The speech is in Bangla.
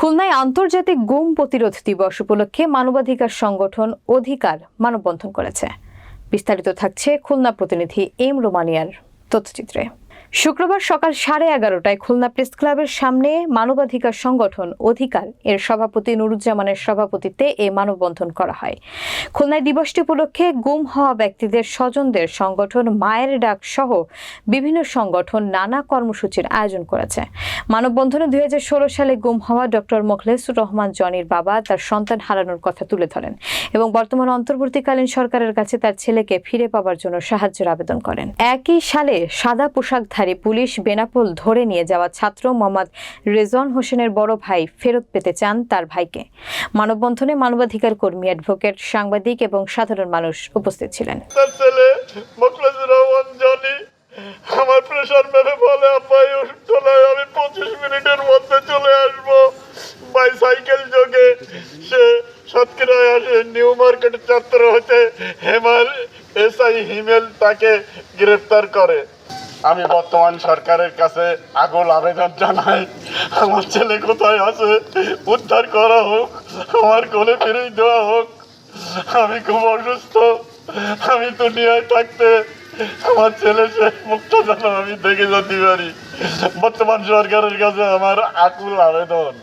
খুলনায় আন্তর্জাতিক গুম প্রতিরোধ দিবস উপলক্ষে মানবাধিকার সংগঠন অধিকার মানববন্ধন করেছে। বিস্তারিত থাকছে খুলনা প্রতিনিধি এম রোমানিয়ার তথ্যচিত্রে। শুক্রবার সকাল সাড়ে এগারোটায় খুলনা প্রেস ক্লাবের সামনে মানবাধিকার সংগঠন অধিকার এর সভাপতি নুরুজ্জামানের সভাপতিত্বে এই মানববন্ধন করা হয়। খুলনায় দিবসটি উপলক্ষে গুম হওয়া ব্যক্তিদের স্বজনদের সংগঠন মায়ের ডাক সহ বিভিন্ন সংগঠন নানা কর্মসূচির আয়োজন করেছে। মানববন্ধনে দুই হাজার ষোলো সালে গুম হওয়া ডক্টর মোখলেসুর রহমান জনির বাবা তার সন্তান হারানোর কথা তুলে ধরেন এবং বর্তমান অন্তর্বর্তীকালীন সরকারের কাছে তার ছেলেকে ফিরে পাওয়ার জন্য সাহায্যের আবেদন করেন। একই সালে সাদা পোশাকধারী পুলিশ বেনাপোল ধরে নিয়ে যাওয়া ছাত্র মোহাম্মদ রেজন হোসেনের বড় ভাই ফেরত পেতে চান তার ভাইকে। মানববন্ধনে মানবাধিকার কর্মী অ্যাডভোকেট, সাংবাদিক এবং সাধারণ মানুষ উপস্থিত ছিলেন। তার রহমান জনি। আমার প্রেশার মেরে বলে, আব্বাই চলে আমি পঁচিশ মিনিটের মধ্যে চলে আসব। বাইসাইকেল যোগে সে সাতক্ষীরায় আসে, নিউ মার্কেট চত্বর হতে হেমার এসআই হিমেল তাকে গ্রেফতার করে। আমি বর্তমান সরকারের কাছে আগুল আবেদন জানাই। আমার ছেলে কোথায় আছে? উদ্ধার করা হোক, আমার কোলে ফিরে দেওয়া হোক। আমি খুব অসুস্থ। আমি দুনিয়ায় থাকতে আমার ছেলে শেষ মুখটা যেন আমি দেখে যেতে পারি। বর্তমান সরকারের কাছে আমার আকুল আবেদন।